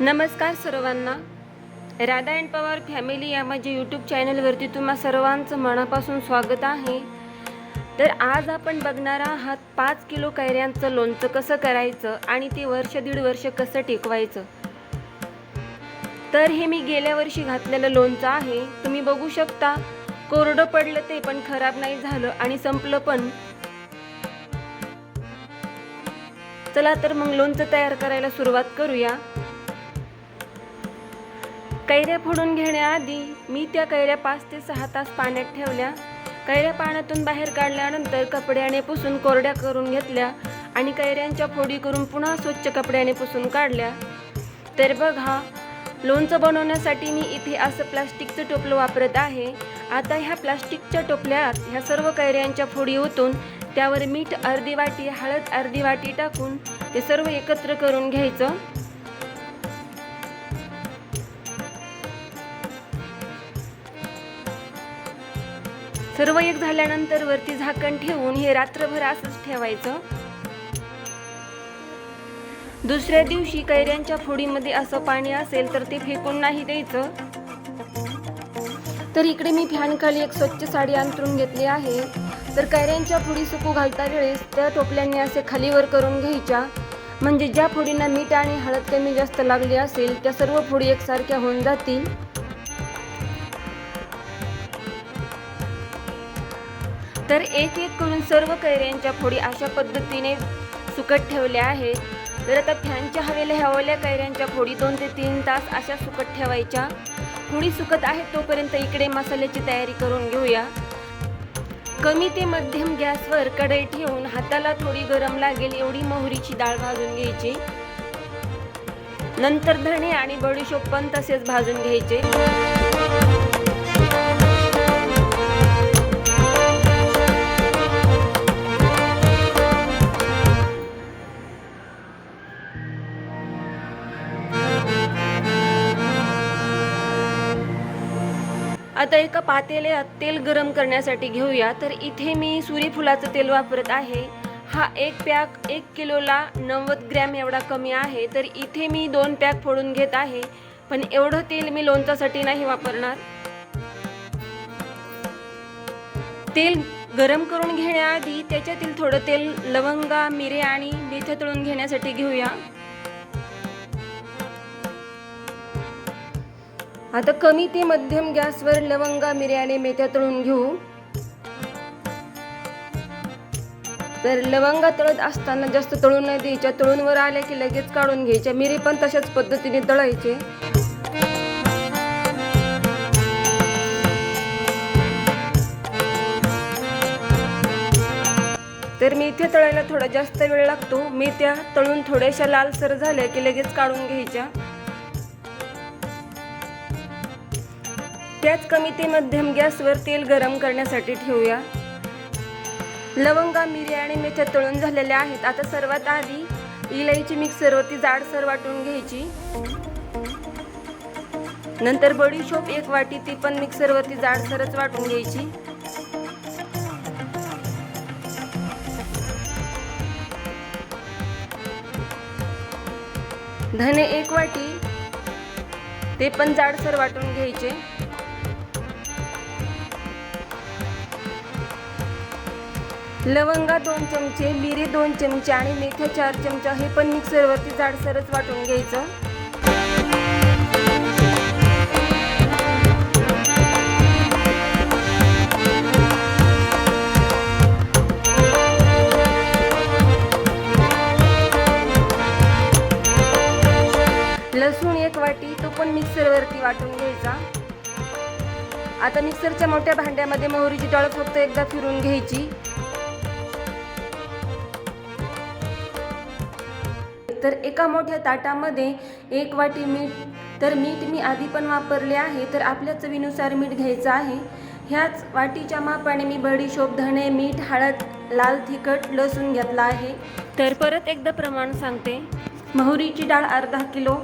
नमस्कार सर्वांना. Radha and Pawar family या माझ्या यूट्यूब चॅनलवरती तुम्हा सर्वांचं मनापासून स्वागत आहे. तर आज आपण बघणार आहात पाच किलो कैऱ्यांचं लोणचं कसं करायचं आणि ते वर्ष दीड वर्ष कसं टिकवायचं. तर हे मी गेल्या वर्षी घातलेलं लोणचं आहे. तुम्ही बघू शकता कोरडं पडलं ते पण खराब नाही झालं आणि संपलं पण. चला तर मग लोणचं तयार करायला सुरुवात करूया. कैऱ्या फोडून घेण्याआधी मी त्या कैऱ्या पाच ते सहा तास पाण्यात ठेवल्या. कैऱ्या पाण्यातून बाहेर काढल्यानंतर कपड्याने पुसून कोरड्या करून घेतल्या आणि कैऱ्यांच्या फोडी करून पुन्हा स्वच्छ कपड्याने पुसून काढल्या. तर बघा लोणचं बनवण्यासाठी मी इथे असं प्लास्टिकचं टोपलं वापरत आहे. आता ह्या प्लास्टिकच्या टोपल्यात ह्या सर्व कैऱ्यांच्या फोडी ओतून त्यावर मीठ अर्धी वाटी हळद अर्धी वाटी टाकून ते सर्व एकत्र करून घ्यायचं. सर्व एक झाल्यानंतर वरती झाकण ठेवून हे रात्रभर असंच ठेवायचं. दुसऱ्या दिवशी कैऱ्यांच्या फोडीमध्ये असं पाणी असेल तर ते फेकून नाही द्यायचं. तर इकडे मी फॅनखाली एक स्वच्छ साडी अंतरून घेतली आहे. तर कैऱ्यांच्या फोडी सुकू घालता वेळेस त्या टोपल्यांनी असे खालीवर करून घ्यायच्या. म्हणजे ज्या फोडींना मीठ आणि हळद कमी जास्त लागली असेल त्या सर्व फोडी एकसारख्या होऊन जातील. तर एक एक करून सर्व कैऱ्यांच्या फोडी अशा पद्धतीने सुकट ठेवल्या आहेत. तर आता फॅनच्या हवेला हवल्या कैऱ्यांच्या फोडी दोन ते तीन तास अशा सुकट ठेवायच्या. फोडी सुकत आहेत तोपर्यंत इकडे मसाल्याची तयारी करून घेऊया. कमी ते मध्यम गॅसवर कढई ठेवून हाताला थोडी गरम लागेल एवढी मोहरीची डाळ भाजून घ्यायची. नंतर धणे आणि बडीशोप पण तसेच भाजून घ्यायचे. आता एका पातेल्यात तेल गरम करण्यासाठी घेऊया. तर इथे मी सूर्यफुलाचं तेल वापरत आहे. हा एक पॅक एक किलोला नव्वद ग्रॅम एवढा कमी आहे. तर इथे मी दोन पॅक फोडून घेत आहे. पण एवढं तेल मी लोणचासाठी नाही वापरणार. तेल गरम करून घेण्याआधी त्याच्यातील थोडं तेल लवंगा मिरे आणि मेथ्या तळून घेण्यासाठी घेऊया. आता कमी ते मध्यम गॅसवर लवंगा मिऱ्याने मेथ्या तळून घेऊ. तर लवंगा तळत असताना जास्त तळून नाही द्यायच्या तळून वर आल्या की लगेच काढून घ्यायच्या. मिरी पण तशाच पद्धतीने तळायचे. तर मेथ्या तळायला थोडा जास्त वेळ लागतो. मेथ्या तळून थोड्याशा लालसर झाल्या की लगेच काढून घ्यायच्या. त्याच कमी ते मध्यम गॅसवर तेल गरम करण्यासाठी ठेवूया. लवंगा मिरी आणि मेथ्या तळून झालेल्या आहेत. आता सर्वात आधी इलायची मिक्सरवरती जाडसर वाटून घ्यायची. नंतर बडीशोप एक वाटी ती पण मिक्सरवरती जाडसरच वाटून घ्यायची. धने एक वाटी ते पण जाडसर वाटून घ्यायचे. लवंगा दोन चमचे मिरी दोन चमचे आणि मेथ्या चार चमचा. हे पण मिक्सरवरती जाडसरच वाटून घ्यायचं. लसूण एक वाटी तो पण मिक्सरवरती वाटून घ्यायचा. आता मिक्सरच्या मोठ्या भांड्यामध्ये मोहरीची डाळ फक्त एकदा फिरून घ्यायची. तर एका मोठ्या ताटामध्ये एक वाटी मीठ तर मीठ मी आधी पण वापरले आहे तर आपल्या चवीनुसार मीठ घ्यायचं आहे. ह्याच वाटीच्या मापाने मी बडीशोप धणे मीठ हळद लाल तिखट लसूण घेतला आहे. तर परत एकदा प्रमाण सांगते. मोहरीची डाळ अर्धा किलो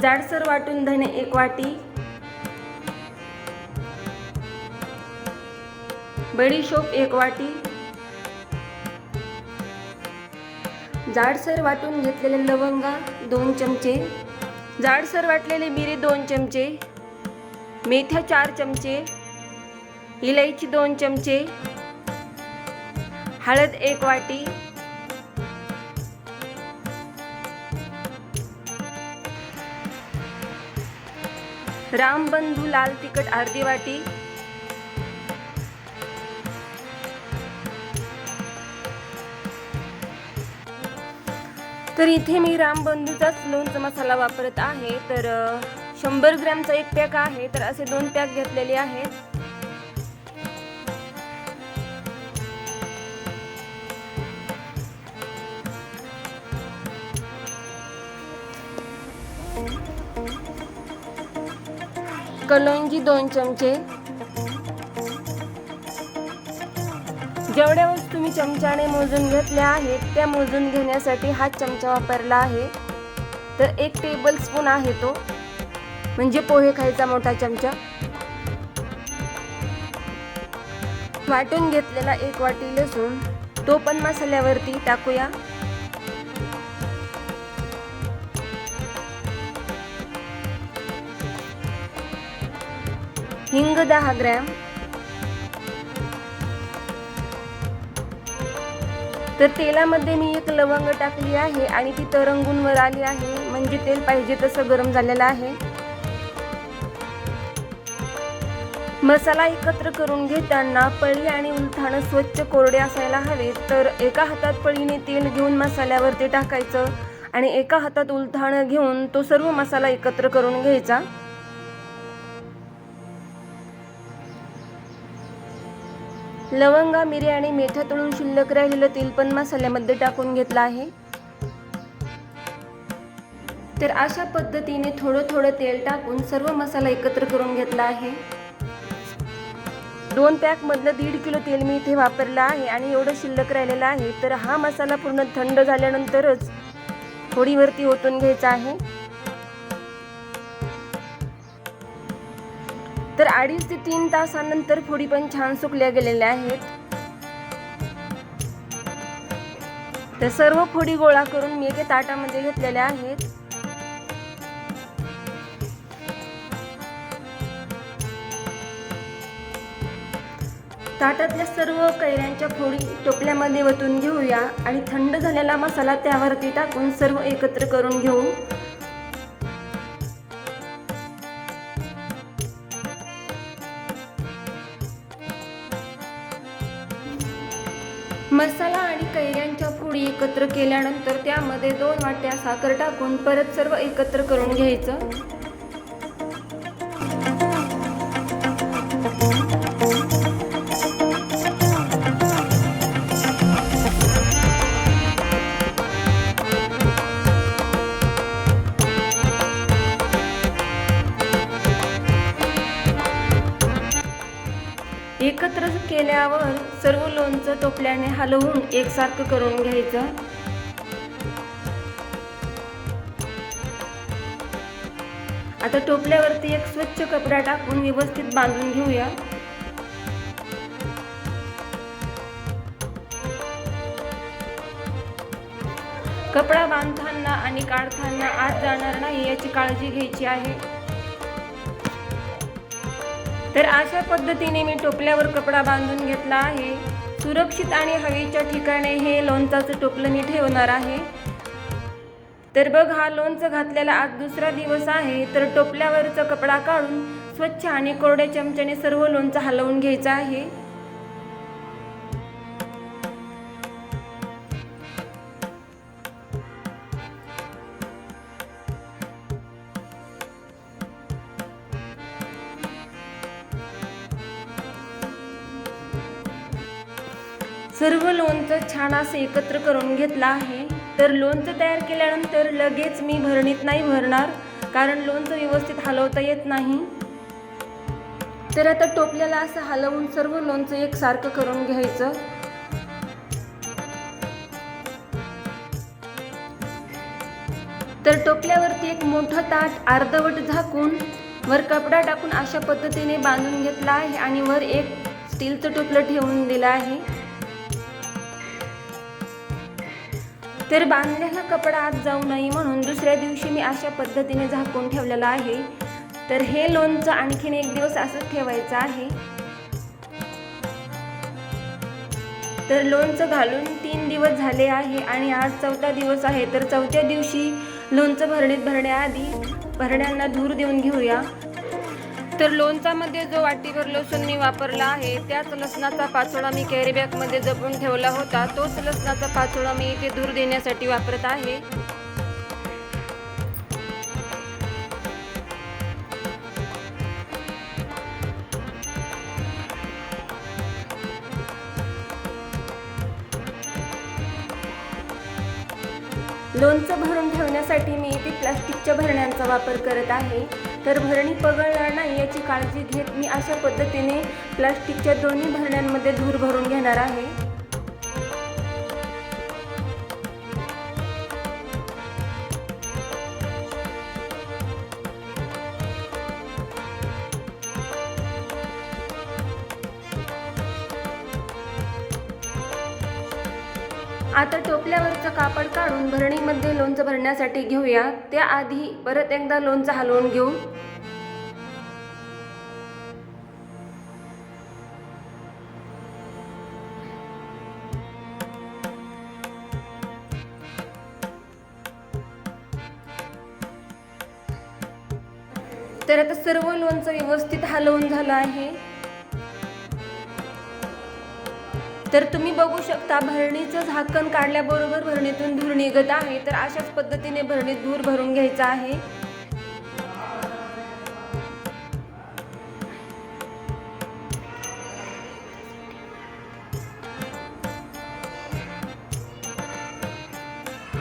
जाडसर वाटून धणे एक वाटी बडीशोप एक वाटी जाडसर वाटून घेतलेले लवंगा दोन चमचे. जाडसर वाटलेले मिरी दोन चमचे. मेथ्या चार चमचे. इलायची दोन चमचे. हळद एक वाटी. रामबंधू लाल तिखट अर्धी वाटी. तर इथे मी रामबंधूचाच लोणचा मसाला वापरत आहे. तर शंभर ग्रॅमचा एक पॅक आहे. तर असे दोन पॅक घेतलेले आहेत. कलोंजी दोन चमचे. जेवढ्या वस्तू मी चमच्याने मोजून घेतल्या आहेत त्या मोजून घेण्यासाठी हा चमचा वापरला आहे. तर एक टेबल स्पून आहे तो. म्हणजे पोहे खायचा मोठा चमचा. वाटून घेतलेला एक वाटी लसूण. तो पण मसाल्यावरती टाकूया. हिंग दहा ग्रॅम. तर तेलामध्ये मी एक लवंग टाकली आहे आणि ती तरंगून वर आली आहे. म्हणजे तेल पाहिजे तसं गरम झालेलं आहे. मसाला एकत्र करून घेताना पळी आणि उलथाणं स्वच्छ कोरडे असायला हवे तर एका हातात पळीने तेल घेऊन मसाल्यावरती टाकायचं आणि एका हातात उलथाणं घेऊन तो सर्व मसाला एकत्र करून घ्यायचा. लवंगा मिरी आणि मेथ्या तळून शिल्लक राहिलेलं तेल पण मसाल्यामध्ये टाकून घेतलं आहे. तर अशा पद्धतीने थोडं थोडं तेल टाकून सर्व मसाला एकत्र करून घेतला आहे. दोन पॅक मधलं दीड किलो तेल मी इथे वापरलं आहे आणि एवढं शिल्लक राहिलेलं आहे. तर हा मसाला पूर्ण थंड झाल्यानंतरच फोडीवरती ओतून घ्यायचा आहे. तर अडीच ते तीन तासानंतर फोडी पण छान सुकल्या गेलेल्या आहेत. तर सर्व फोडी गोळा करून मी एका ताटामध्ये घेतलेल्या आहेत. ताटातल्या सर्व कैऱ्यांच्या फोडी टोपल्यामध्ये वतून घेऊया आणि थंड झालेला मसाला त्यावरती टाकून सर्व एकत्र करून घेऊ. एकत्र केल्यानंतर त्यामध्ये दोन वाट्या साखर टाकून परत सर्व एकत्र करून घ्यायचं. एकत्र केल्यावर लोणचं टोपल्याने हलवून एकसारखं करून घ्यायचं. आता टोपल्यावरती एक स्वच्छ कपडा टाकून व्यवस्थित बांधून घेऊया. कपडा बांधताना आणि काढताना आत जाणार नाही याची काळजी घ्यायची आहे. तर अशा पद्धतीने मी टोपल्यावर कपडा बांधून घेतला आहे. सुरक्षित आणि हवेच्या ठिकाणी हे लोणचाचं टोपलं मी ठेवणार आहे. तर बघ हा लोणचं घातलेला आज दुसरा दिवस आहे तर टोपल्यावरचा कपडा काढून स्वच्छ आणि कोरड्या चमच्याने सर्व लोणचं हलवून घ्यायचं आहे. सर्व लोणचं छान असं एकत्र करून घेतलं आहे. तर लोणचं तयार केल्यानंतर लगेच मी भरणीत नाही भरणार कारण लोणचं व्यवस्थित हलवता येत नाही. तर आता टोपल्याला असं हलवून सर्व लोणचं एकसारखं करून घ्यायचं. तर टोपल्यावरती एक मोठं ताट अर्धवट झाकून वर कपडा टाकून अशा पद्धतीने बांधून घेतला आहे आणि वर एक स्टीलचं टोपलं ठेवून दिलं आहे. तर बांधलेला कपडा आत जाऊ नये म्हणून दुसऱ्या दिवशी मी अशा पद्धतीने झाकून ठेवलेला आहे. तर हे लोणचं आणखीन एक दिवस असंच ठेवायचं आहे. तर लोणचं घालून तीन दिवस झाले आहे आणि आज चौथा दिवस आहे. तर चौथ्या दिवशी लोणचं भरणीत भरण्याआधी भरण्यांना धूर देऊन घेऊया. तर लोणचामध्ये जो वाटीभर लसूण मी वापरला आहे त्याच लसणाचा पाचोळा मी कॅरी बॅगमध्ये जपून ठेवला होता. तोच लसणाचा पाचोळा मी इथे धूर देण्यासाठी वापरत आहे. लोणचं भरून ठेवण्यासाठी मी इथे प्लास्टिकच्या भरण्यांचा वापर करत आहे. तर भरणी पगळणार नाही याची काळजी घेत मी अशा पद्धतीने प्लास्टिकच्या दोन्ही भरण्यांमध्ये धूर भरून घेणार आहे. आता टोपल्यावरचं कापड काढून भरणीमध्ये लोणचं भरण्यासाठी घेऊया. त्याआधी परत एकदा लोणचं हलवून घेऊ. तर आता सर्व लोणचं व्यवस्थित हलवून झालं आहे. तर तुम्ही बघू शकता भरणीचं झाकण काढल्याबरोबर भरणीतून धूर निघत आहे. तर अशाच पद्धतीने भरणीत धूर भरून घ्यायचा आहे.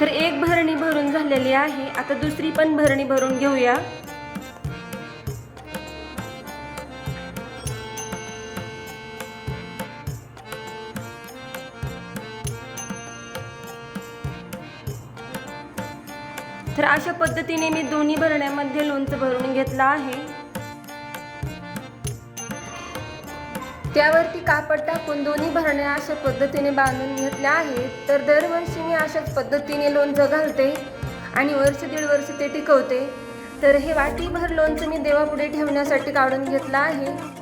तर एक भरणी भरून झालेली आहे. आता दुसरी पण भरणी भरून घेऊया. तर अशा पद्धतीने मी दोन्ही भरण्यामध्ये लोणचं भरून घेतलं आहे. त्यावरती कापड टाकून दोन्ही भरण्या अशा पद्धतीने बांधून घेतल्या आहेत. तर दरवर्षी मी अशाच पद्धतीने लोणचं घालते आणि वर्ष दीड वर्ष ते टिकवते. तर हे वाटीभर लोणचं मी देवापुढे ठेवण्यासाठी काढून घेतलं आहे.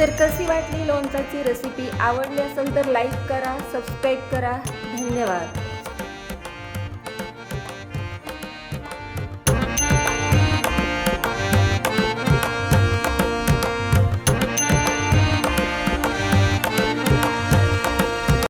तर कशी वाटली लोणचाची रेसिपी आवडली असेल तर लाईक करा सबस्क्राईब करा. धन्यवाद.